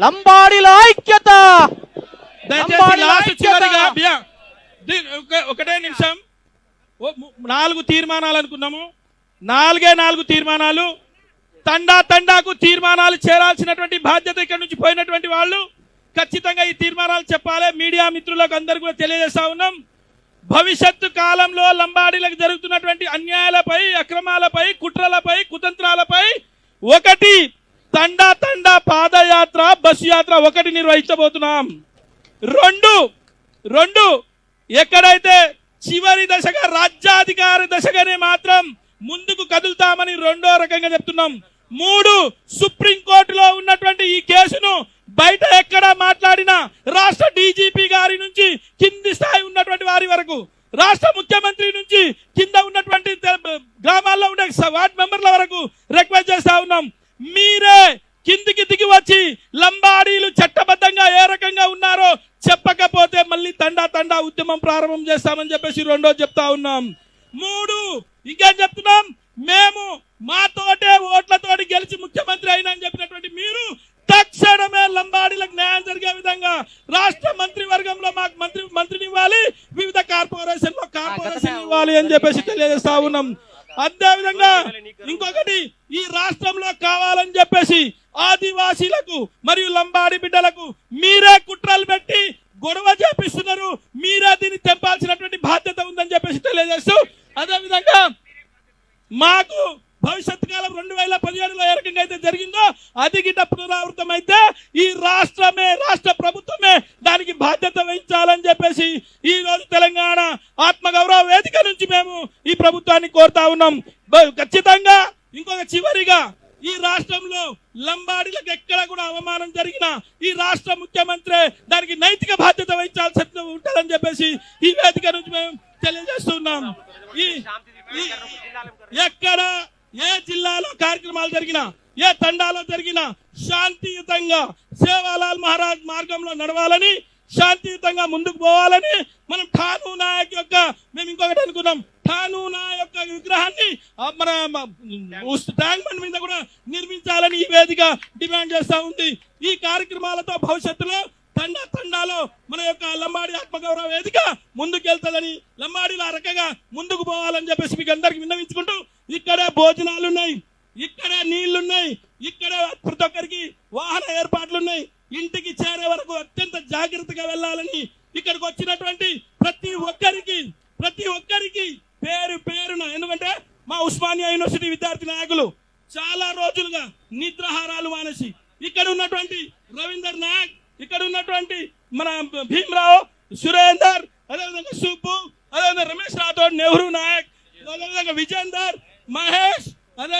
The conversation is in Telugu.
లంబాడిల ఐక్యత! ఒకటే నిమిషం. నాలుగు తీర్మానాలు అనుకున్నాము నాలుగే నాలుగు తీర్మానాలు. తండా తండాకు తీర్మానాలు చేరాల్సినటువంటి బాధ్యత ఇక్కడ నుంచి పోయినటువంటి వాళ్ళు ఖచ్చితంగా ఈ తీర్మానాలు చెప్పాలి. మీడియా మిత్రులకు అందరికీ కూడా తెలియజేస్తా ఉన్నాం. భవిష్యత్తు కాలంలో లంబాడీలకు జరుగుతున్నటువంటి అన్యాయాలపై అక్రమాలపై కుట్రలపై కుతంత్రాలపై ఒకటి తండా బస్సు యాత్ర ఒకటి నిర్వహించబోతున్నాం. రెండు రెండు ఎక్కడైతే చివరి దశగా రాజ్యాధికార దశగానే మాత్రం ముందుకు కదులుతామని రెండో రకంగా చెప్తున్నాం. మూడు సుప్రీంకోర్టులో ఉన్నటువంటి ఈ కేసును బయట ఎక్కడ మాట్లాడినా రాష్ట్ర డీజీపీ గారి నుంచి కింది స్థాయి ఉన్నటువంటి వారి వరకు రాష్ట్ర ముఖ్యమంత్రి నుంచి కింద ఉన్నటువంటి గ్రామాల్లో ఉండే వార్డ్ మెంబర్ల వరకు రిక్వెస్ట్ చేస్తా ఉన్నాం. మీరే కిందికి దిగి వచ్చి లంబాడీలు చట్టబద్ధంగా ఏ రకంగా ఉన్నారో చెప్పకపోతే మళ్ళీ తండా తండా ఉద్యమం ప్రారంభం చేస్తామని చెప్పేసి రెండో చెప్తా ఉన్నాం. మూడు ఇంకేం చెప్తున్నాం? మేము మాతోటే ఓట్లతోటి గెలిచి ముఖ్యమంత్రి అయినా అని చెప్పినటువంటి మీరు తక్షణమే లంబాడీలకు న్యాయం జరిగే విధంగా రాష్ట్ర మంత్రి వర్గంలో మాకు మంత్రి మంత్రిని ఇవ్వాలి వివిధ కార్పొరేషన్లో కార్పొరేషన్ ఇవ్వాలి అని చెప్పేసి తెలియజేస్తా ఉన్నాం. అదే విధంగా ఇంకొకటి ఈ రాష్ట్రంలో కావాలని చెప్పేసి ఆదివాసీలకు మరియు లంబాడి బిడ్డలకు మీరే కుట్రలు పెట్టి గొడవ చేపిస్తున్నారు. మీరే దీన్ని తెంపాల్సినటువంటి బాధ్యత ఉందని చెప్పేసి తెలియజేస్తూ అదేవిధంగా మాకు భవిష్యత్ కాలం రెండు వేల పదిహేడులో ఏ రకంగా అయితే జరిగిందో అది గిట్ట పునరావృతం అయితే ఈ రాష్ట్రమే రాష్ట్ర ప్రభుత్వమే దానికి బాధ్యత వహించాలని చెప్పేసి ఈ రోజు తెలంగాణ ఆత్మగౌరవ వేదిక నుంచి మేము ఈ ప్రభుత్వాన్ని కోరుతా ఉన్నాం. ఖచ్చితంగా ఇంకొక చివరిగా ఈ రాష్ట్రంలో లంబాడీలకు ఎక్కడ కూడా అవమానం జరిగినా ఈ రాష్ట్ర ముఖ్యమంత్రి దానికి నైతిక బాధ్యత వహించాల్సి ఉంటుందని చెప్పేసి ఈ వేదిక నుంచి మేము తెలియజేస్తున్నాం ఈ ఎక్కడ ఏ జిల్లాలో కార్యక్రమాలు జరిగినా ఏ తండాలో జరిగినా శాంతియుతంగా సేవాలాల్ మహారాజ్ మార్గంలో నడవాలని శాంతియుతంగా ముందుకు పోవాలని మనం ఠాను నాయక్ యొక్క మేము ఇంకొకటి అనుకున్నాం. ఠాను నా యొక్క విగ్రహాన్ని మన ట్యాంక్ బండ్ మీద కూడా నిర్మించాలని ఈ వేదిక డిమాండ్ చేస్తూ ఉంది. ఈ కార్యక్రమాలతో భవిష్యత్తులో తండా తండాలో మన యొక్క లంబాడి ఆత్మగౌరవ వేదిక ముందుకెళ్తుందని లంబాడీలు ఆ రకంగా ముందుకు పోవాలని చెప్పేసి మీకు అందరికి విన్నవించుకుంటూ ఇక్కడే భోజనాలు ఉన్నాయి ఇక్కడే నీళ్ళున్నాయి ఇక్కడే ప్రతి ఒక్కరికి వాహన ఏర్పాట్లు ఉన్నాయి ఇంటికి చేరే వరకు అత్యంత జాగ్రత్తగా వెళ్ళాలని ఇక్కడికి వచ్చినటువంటి ప్రతి ఒక్కరికి ప్రతి ఒక్కరికి పేరు పేరున ఎందుకంటే మా ఉస్మానియా యూనివర్సిటీ విద్యార్థి నాయకులు చాలా రోజులుగా నిద్రాహారాలు మానేసి ఇక్కడ ఉన్నటువంటి రవీందర్ నాయక్ ఇక్కడ ఉన్నటువంటి మన భీమరావు సురేందర్ అదేవిధంగా సుబ్బు అదేవిధంగా రమేష్ రాథోడ్ నెహ్రూ నాయక్ అదేవిధంగా విజేందర్ మహేష్